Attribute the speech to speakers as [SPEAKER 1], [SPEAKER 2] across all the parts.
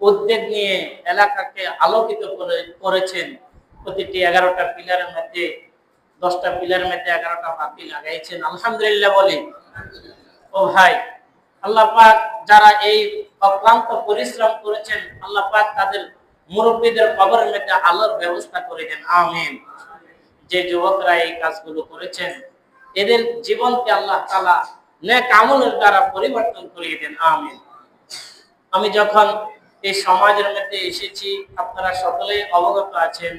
[SPEAKER 1] উদ্যোগ নিয়ে এলাকাকে আলোকিত করে, করেছেন। প্রতিটি এগারোটা পিলারের মধ্যে, দশটা পিলারের মধ্যে এগারোটা বাতি লাগাইছেন। আলহামদুলিল্লাহ বলি, ও ভাই, আল্লাহ পাক যারা এই অক্লান্ত পরিশ্রম করেছেন, আল্লাহ পাক তাদের মুরব্বীদের কবরের মধ্যে আলোর ব্যবস্থা করে দেন। আমিন। যে যুবকরা এই কাজগুলো করেছেন, এদের জীবনকে আল্লাহ তালা নেক আমলের দ্বারা পরিবর্তন করিয়ে দেন। আমিন। আমি যখন এই সমাজের মধ্যে এসেছি। আপনারা সকলেই অবগত আছেন।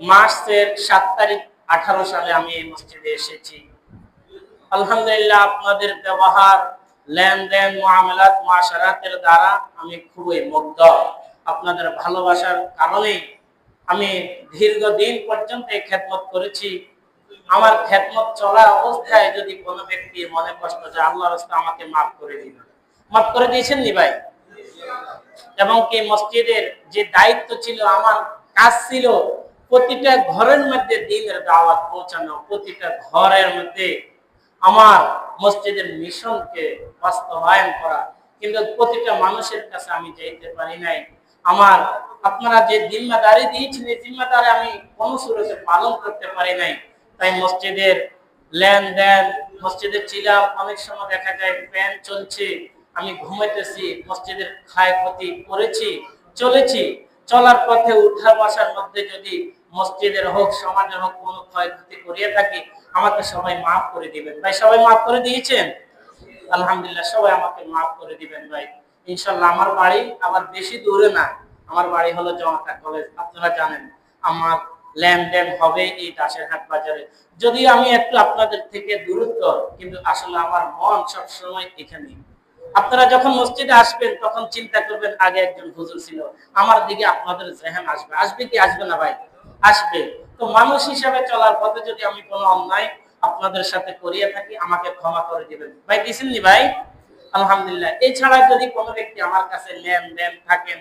[SPEAKER 1] মার্চের সাত তারিখ আঠারো সালে আমি এই মসজিদে এসেছি। আলহামদুলিল্লাহ আপনাদের ব্যবহার, লেনদেন, মামলাত মাসারাতের দ্বারা আমি খুবই মুগ্ধ। আপনাদের ভালোবাসার কারণেই আমি দীর্ঘদিন পর্যন্ত এই খেদমত করেছি। আমার খেদমত চলা অবস্থায় যদি কোনো ব্যক্তি মনে কষ্ট যে আল্লাহ রাস্তা আমাকে মাফ করে দিন মাফ করে দিয়েছেন নি ভাই? এবং কি মসজিদের যে দায়িত্ব ছিল, আমার কাজ ছিল প্রতিটা ঘরের মধ্যে দিনের দাওয়াত পৌঁছানো, প্রতিটা ঘরের মধ্যে আমার মসজিদের মিশনকে বাস্তবায়ন করা। কিন্তু প্রতিটা মানুষের কাছে আমি যাইতে পারি নাই। আমার আপনারা যে জিম্মাদারি দিয়েছেন, এই জিম্মাদারি আমি কোন সুরতে পালন করতে পারি নাই। তাই মসজিদের লেনদেন, মসজিদের চিলাম অনেক সময় দেখা যায় ফ্যান চলছে আমি ঘুমাইতেছি, মসজিদের ক্ষয়ক্ষতি করেছি, চলেছি। চলার পথে উঠার বসার মধ্যে যদি মসজিদের হোক, সমাজের হোক কোনো ক্ষয়ক্ষতি করিয়ে থাকি, আমাকে সবাই মাফ করে দিবেন। ভাই, সবাই মাফ করে দিয়েছেন? আলহামদুলিল্লাহ, সবাই আমাকে মাফ করে দিবেন ভাই। ইনশাল্লাহ, আমার বাড়ি আবার বেশি দূরে না। আমার বাড়ি হলো জমাতা কলেজ, আপনারা জানেন। আমার লেনদেন হবে এই দাসের হাট বাজারে। যদি আমি একটু আপনাদের থেকে দূরত্ব, কিন্তু আসলে আমার মন সবসময় এখানে আপনারা যখন মসজিদে আসবেন, তখন চিন্তা করবেন, আগে একজন হুজুর ছিল। আমার দিকে আপনাদের জেহান আসবে। আসবে কি আসবে না ভাই? আসবে। তো মানুষ হিসাবে চলার পথে যদি আমি কোনো অন্যায় আপনাদের সাথে করিয়ে থাকি, আমাকে ক্ষমা করে দিবেন। ভাই দিছেন নি ভাই? আলহামদুলিল্লাহ। এছাড়া যদি কোনো ব্যক্তি আমার কাছে লেনদেন থাকেন,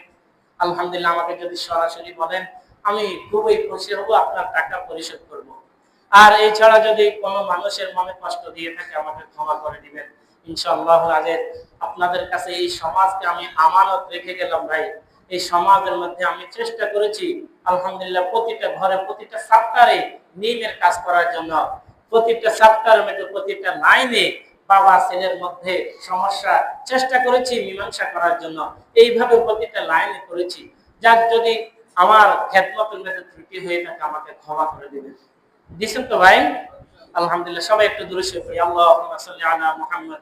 [SPEAKER 1] আলহামদুলিল্লাহ আমাকে যদি সরাসরি বলেন, আমি খুবই খুশি হব, আপনার টাকা পরিশোধ করব। আর এছাড়া যদি কোনো মানুষের মনে কষ্ট দিয়ে থাকে, আমাকে ক্ষমা করে দিবেন। ইনশাআল্লাহ আজের আপনাদের কাছে এই সমাজকে আমি আমানত রেখে গেলাম ভাই। এই সমাজের মধ্যে আমি চেষ্টা করেছি, আলহামদুলিল্লাহ, প্রতিটা ঘরে, প্রতিটা সাপ্তাহে নিমের কাজ করার জন্য। প্রতিটা সাপ্তাহের মধ্যে, প্রতিটা লাইনে বাবা ছেলের মধ্যে সমস্যা চেষ্টা করেছি মীমাংসা করার জন্য। এইভাবে প্রতিটা লাইনে করেছি। যাক, যদি আমার খেদমতের মধ্যে ত্রুটি হয়ে থাকে, আমাকে ক্ষমা করে দিবেন। দিছেন তো ভাই? আলহামদুলিল্লাহ, সবাই একটু দূরে সে পড়ি আল্লাহুম্মা সাল্লি আলা মুহাম্মদ।